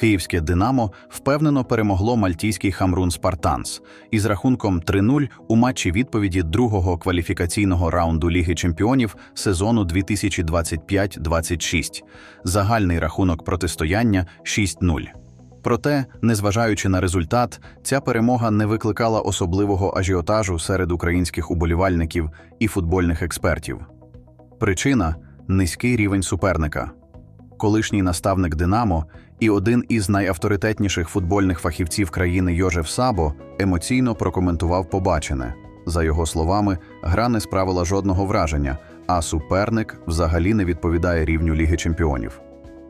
Київське Динамо впевнено перемогло мальтійський Хамрун Спартанс із рахунком 3-0 у матчі відповіді другого кваліфікаційного раунду Ліги чемпіонів сезону 2025-26. Загальний рахунок протистояння 6-0. Проте, незважаючи на результат, ця перемога не викликала особливого ажіотажу серед українських уболівальників і футбольних експертів. Причина низький рівень суперника. Колишній наставник Динамо і один із найавторитетніших футбольних фахівців країни Йожеф Сабо емоційно прокоментував побачене. За його словами, гра не справила жодного враження, а суперник взагалі не відповідає рівню Ліги чемпіонів.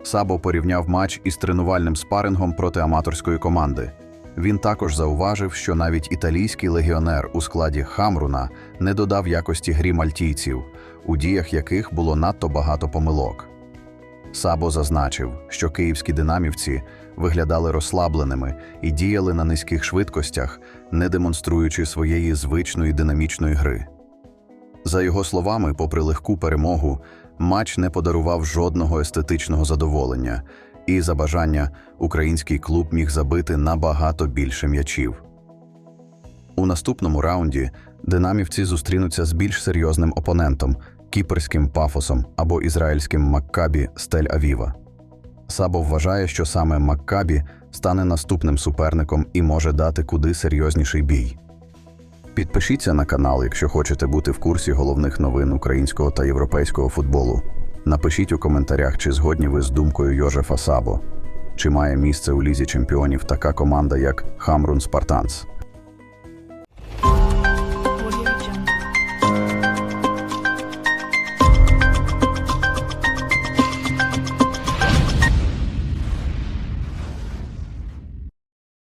Сабо порівняв матч із тренувальним спарингом проти аматорської команди. Він також зауважив, що навіть італійський легіонер у складі Хамруна не додав якості грі мальтійців, у діях яких було надто багато помилок. Сабо зазначив, що київські динамівці виглядали розслабленими і діяли на низьких швидкостях, не демонструючи своєї звичної динамічної гри. За його словами, попри легку перемогу, матч не подарував жодного естетичного задоволення, і за бажання український клуб міг забити набагато більше м'ячів. У наступному раунді динамівці зустрінуться з більш серйозним опонентом кіперським пафосом або ізраїльським Маккабі з Тель-Авіва. Сабо вважає, що саме Маккабі стане наступним суперником і може дати куди серйозніший бій. Підпишіться на канал, якщо хочете бути в курсі головних новин українського та європейського футболу. Напишіть у коментарях, чи згодні ви з думкою Йожефа Сабо, чи має місце у лізі чемпіонів така команда, як Хамрун Спартанс.